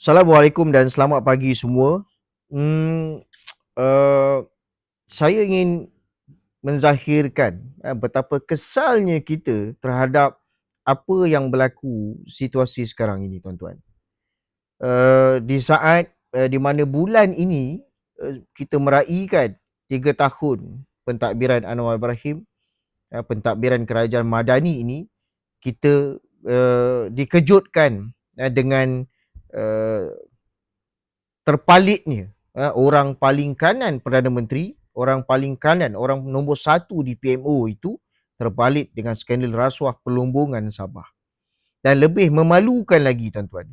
Assalamualaikum dan selamat pagi semua. Hmm, uh, saya ingin menzahirkan uh, betapa kesalnya kita terhadap apa yang berlaku situasi sekarang ini tuan-tuan. Uh, di saat uh, di mana bulan ini uh, kita meraihkan tiga tahun pentadbiran Anwar Ibrahim, uh, pentadbiran kerajaan Madani ini, kita uh, dikejutkan uh, dengan uh, terpalitnya uh, orang paling kanan Perdana Menteri, orang paling kanan, orang nombor satu di PMO itu terpalit dengan skandal rasuah pelumbungan Sabah. Dan lebih memalukan lagi tuan-tuan.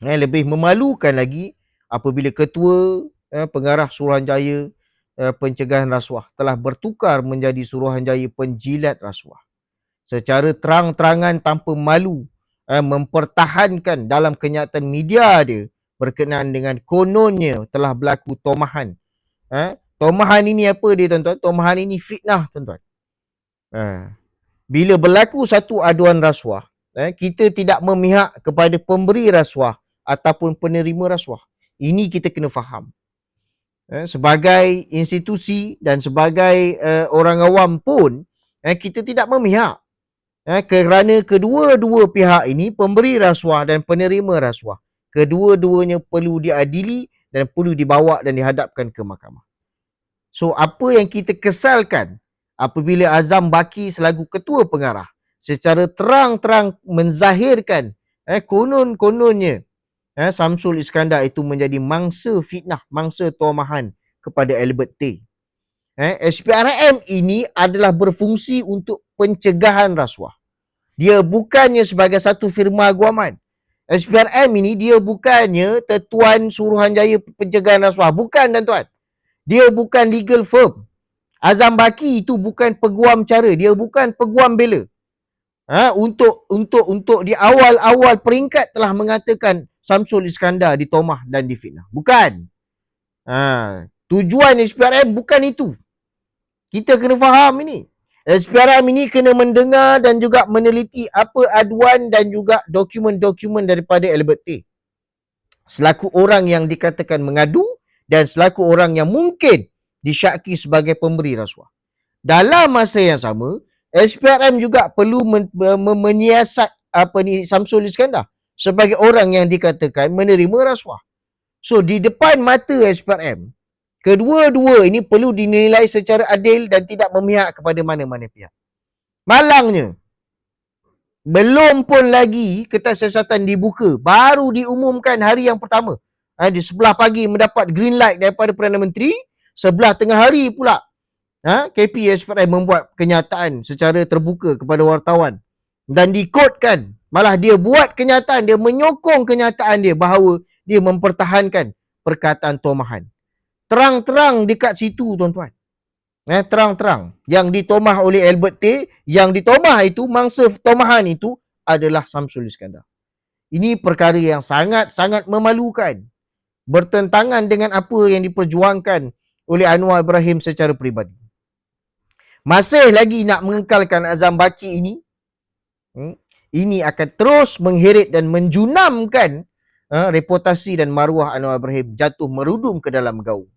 Eh, lebih memalukan lagi apabila ketua eh, pengarah Suruhanjaya eh, pencegahan rasuah telah bertukar menjadi Suruhanjaya penjilat rasuah. Secara terang-terangan tanpa malu eh, mempertahankan dalam kenyataan media dia berkenaan dengan kononnya telah berlaku tomahan. Eh, tomahan ini apa dia tuan-tuan? Tomahan ini fitnah tuan-tuan. Eh, bila berlaku satu aduan rasuah, eh, kita tidak memihak kepada pemberi rasuah ataupun penerima rasuah. Ini kita kena faham. Eh, sebagai institusi dan sebagai uh, orang awam pun, eh, kita tidak memihak eh, kerana kedua-dua pihak ini pemberi rasuah dan penerima rasuah kedua-duanya perlu diadili dan perlu dibawa dan dihadapkan ke mahkamah. So apa yang kita kesalkan apabila Azam Baki selaku ketua pengarah secara terang-terang menzahirkan eh konon-kononnya eh Samsul Iskandar itu menjadi mangsa fitnah, mangsa tomahan kepada Albert T. Eh SPRM ini adalah berfungsi untuk pencegahan rasuah. Dia bukannya sebagai satu firma guaman. SPRM ini dia bukannya Tetuan Suruhanjaya Pencegahan Rasuah. Bukan tuan-tuan. Dia bukan legal firm. Azam Baki itu bukan peguam cara. Dia bukan peguam bela. Ha, untuk untuk untuk di awal-awal peringkat telah mengatakan Samsul Iskandar ditomah dan difitnah. Bukan. Ha, tujuan SPRM bukan itu. Kita kena faham ini. SPRM ini kena mendengar dan juga meneliti apa aduan dan juga dokumen-dokumen daripada Albert T. Selaku orang yang dikatakan mengadu dan selaku orang yang mungkin disyaki sebagai pemberi rasuah. Dalam masa yang sama, SPRM juga perlu men- men- menyiasat apa ni Samsul Iskandar sebagai orang yang dikatakan menerima rasuah. So di depan mata SPRM, Kedua-dua ini perlu dinilai secara adil dan tidak memihak kepada mana-mana pihak. Malangnya, belum pun lagi kertas siasatan dibuka, baru diumumkan hari yang pertama. Ha, di sebelah pagi mendapat green light daripada Perdana Menteri, sebelah tengah hari pula ha, KPSPRM membuat kenyataan secara terbuka kepada wartawan. Dan dikodkan, malah dia buat kenyataan, dia menyokong kenyataan dia bahawa dia mempertahankan perkataan tomahan terang-terang dekat situ tuan-tuan. Eh, terang-terang. Yang ditomah oleh Albert T, yang ditomah itu, mangsa tomahan itu adalah Samsul Iskandar. Ini perkara yang sangat-sangat memalukan. Bertentangan dengan apa yang diperjuangkan oleh Anwar Ibrahim secara peribadi. Masih lagi nak mengekalkan Azam Baki ini, hmm, ini akan terus mengheret dan menjunamkan uh, reputasi dan maruah Anwar Ibrahim jatuh merudum ke dalam gaung.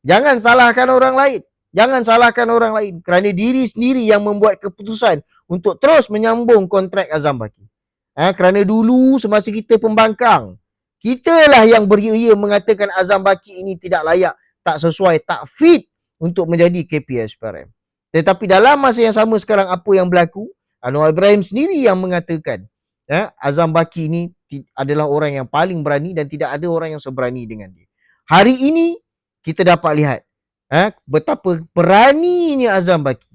Jangan salahkan orang lain. Jangan salahkan orang lain kerana diri sendiri yang membuat keputusan untuk terus menyambung kontrak Azam Baki. Ha, kerana dulu semasa kita pembangkang, kita lah yang beria mengatakan Azam Baki ini tidak layak, tak sesuai, tak fit untuk menjadi KPS PRM. Tetapi dalam masa yang sama sekarang apa yang berlaku, Anwar Ibrahim sendiri yang mengatakan ya, Azam Baki ini adalah orang yang paling berani dan tidak ada orang yang seberani dengan dia. Hari ini kita dapat lihat eh, betapa beraninya Azam Baki.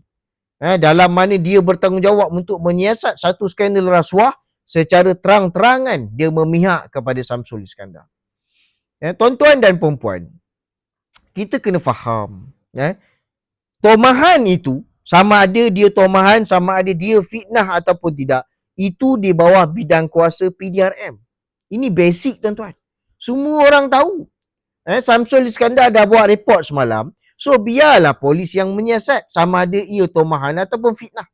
Eh, dalam mana dia bertanggungjawab untuk menyiasat satu skandal rasuah secara terang-terangan dia memihak kepada Samsul Iskandar. Eh, tuan-tuan dan puan kita kena faham. Eh, tomahan itu sama ada dia tomahan, sama ada dia fitnah ataupun tidak, itu di bawah bidang kuasa PDRM. Ini basic tuan-tuan. Semua orang tahu. Eh, Samsul Iskandar dah buat report semalam. So biarlah polis yang menyiasat sama ada ia tomahan ataupun fitnah.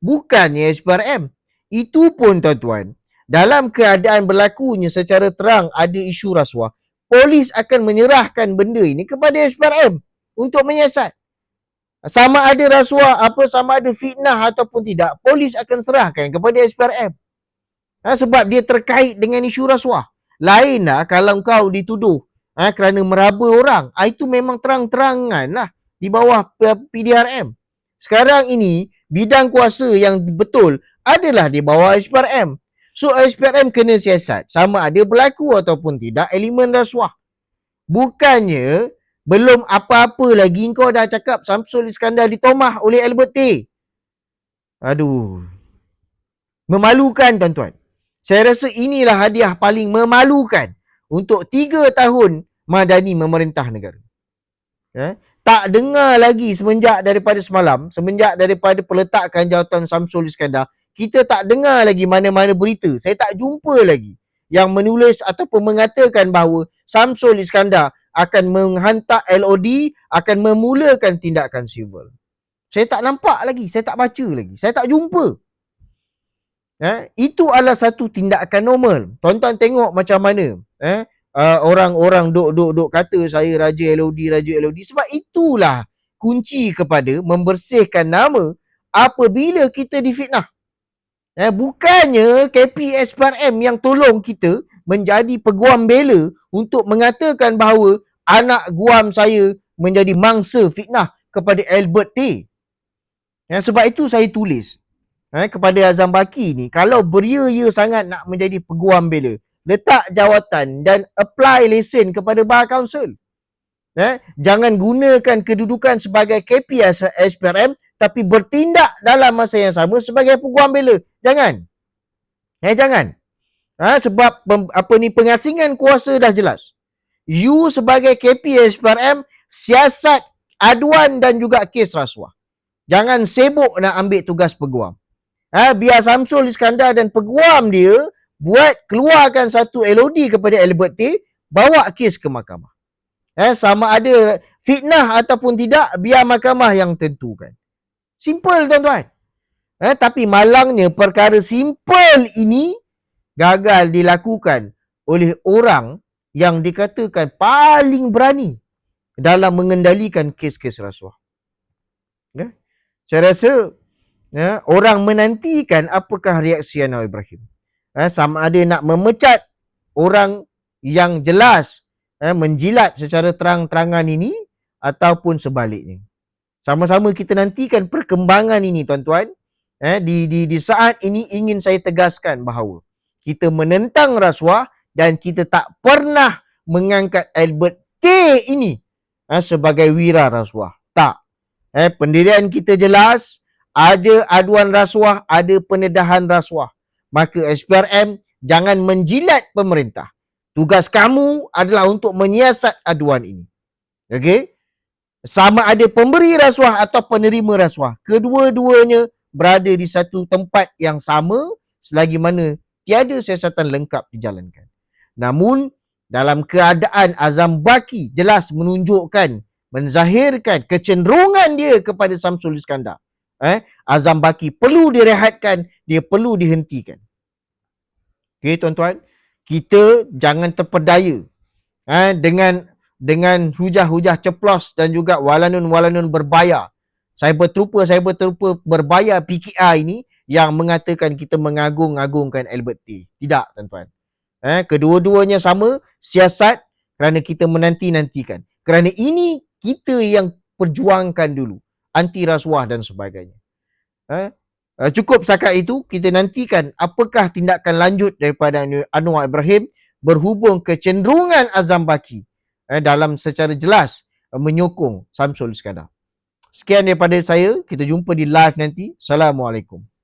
Bukannya SPRM. Itu pun tuan-tuan. dalam keadaan berlakunya secara terang ada isu rasuah, polis akan menyerahkan benda ini kepada SPRM untuk menyiasat. Sama ada rasuah, apa sama ada fitnah ataupun tidak, polis akan serahkan kepada SPRM. Ha, sebab dia terkait dengan isu rasuah. Lainlah kalau kau dituduh ha, kerana meraba orang, ha, itu memang terang-terangan lah di bawah PDRM. Sekarang ini, bidang kuasa yang betul adalah di bawah SPRM. So SPRM kena siasat sama ada berlaku ataupun tidak elemen rasuah. Bukannya belum apa-apa lagi kau dah cakap Samsul Iskandar ditomah oleh Albert T. Aduh. Memalukan tuan-tuan. Saya rasa inilah hadiah paling memalukan untuk tiga tahun Madani memerintah negara. Eh? Tak dengar lagi semenjak daripada semalam, semenjak daripada peletakan jawatan Samsul Iskandar, kita tak dengar lagi mana-mana berita. Saya tak jumpa lagi yang menulis ataupun mengatakan bahawa Samsul Iskandar akan menghantar LOD akan memulakan tindakan civil. Saya tak nampak lagi, saya tak baca lagi, saya tak jumpa. Eh, itu adalah satu tindakan normal. Tonton tengok macam mana eh, uh, orang-orang duk-duk-duk kata saya Raja LOD, Raja LOD. Sebab itulah kunci kepada membersihkan nama apabila kita difitnah. Eh, bukannya KPSPRM yang tolong kita menjadi peguam bela untuk mengatakan bahawa anak guam saya menjadi mangsa fitnah kepada Albert T. Eh, sebab itu saya tulis eh, kepada Azam Baki ni, kalau beria-ia sangat nak menjadi peguam bela, letak jawatan dan apply lesen kepada Bar Council. Eh, jangan gunakan kedudukan sebagai KPS SPRM tapi bertindak dalam masa yang sama sebagai peguam bela. Jangan. Eh jangan. Ha, sebab pem, apa ni pengasingan kuasa dah jelas. You sebagai KPS PRM siasat aduan dan juga kes rasuah. Jangan sibuk nak ambil tugas peguam. Ha, biar Samsul Iskandar dan peguam dia buat keluarkan satu LOD kepada Albert T, bawa kes ke mahkamah. Eh, sama ada fitnah ataupun tidak, biar mahkamah yang tentukan. Simple tuan-tuan. Eh, tapi malangnya perkara simple ini gagal dilakukan oleh orang yang dikatakan paling berani dalam mengendalikan kes-kes rasuah. Ya? Saya rasa ya, orang menantikan apakah reaksi Anwar Ibrahim. Ya, sama ada nak memecat orang yang jelas ya, menjilat secara terang-terangan ini ataupun sebaliknya. Sama-sama kita nantikan perkembangan ini tuan-tuan. Eh, di, di, di saat ini ingin saya tegaskan bahawa kita menentang rasuah dan kita tak pernah mengangkat Albert T ini eh, sebagai wira rasuah. Tak. Eh, pendirian kita jelas. Ada aduan rasuah, ada penedahan rasuah. Maka SPRM jangan menjilat pemerintah. Tugas kamu adalah untuk menyiasat aduan ini. Okey? sama ada pemberi rasuah atau penerima rasuah. Kedua-duanya berada di satu tempat yang sama selagi mana tiada siasatan lengkap dijalankan. Namun, dalam keadaan Azam Baki jelas menunjukkan, menzahirkan kecenderungan dia kepada Samsul Iskandar. Eh, Azam Baki perlu direhatkan, dia perlu dihentikan. Okey tuan-tuan, kita jangan terpedaya eh, dengan dengan hujah-hujah ceplos dan juga walanun-walanun berbayar. Saya berterupa, saya berterupa berbayar PKI ini yang mengatakan kita mengagung-agungkan Albert T. Tidak, tuan-tuan. Eh, kedua-duanya sama, siasat kerana kita menanti-nantikan. Kerana ini kita yang perjuangkan dulu. Anti rasuah dan sebagainya. Eh, eh cukup setakat itu, kita nantikan apakah tindakan lanjut daripada Anwar Ibrahim berhubung kecenderungan Azam Baki eh, dalam secara jelas eh, menyokong Samsul Iskandar. Sekian daripada saya. Kita jumpa di live nanti. Assalamualaikum.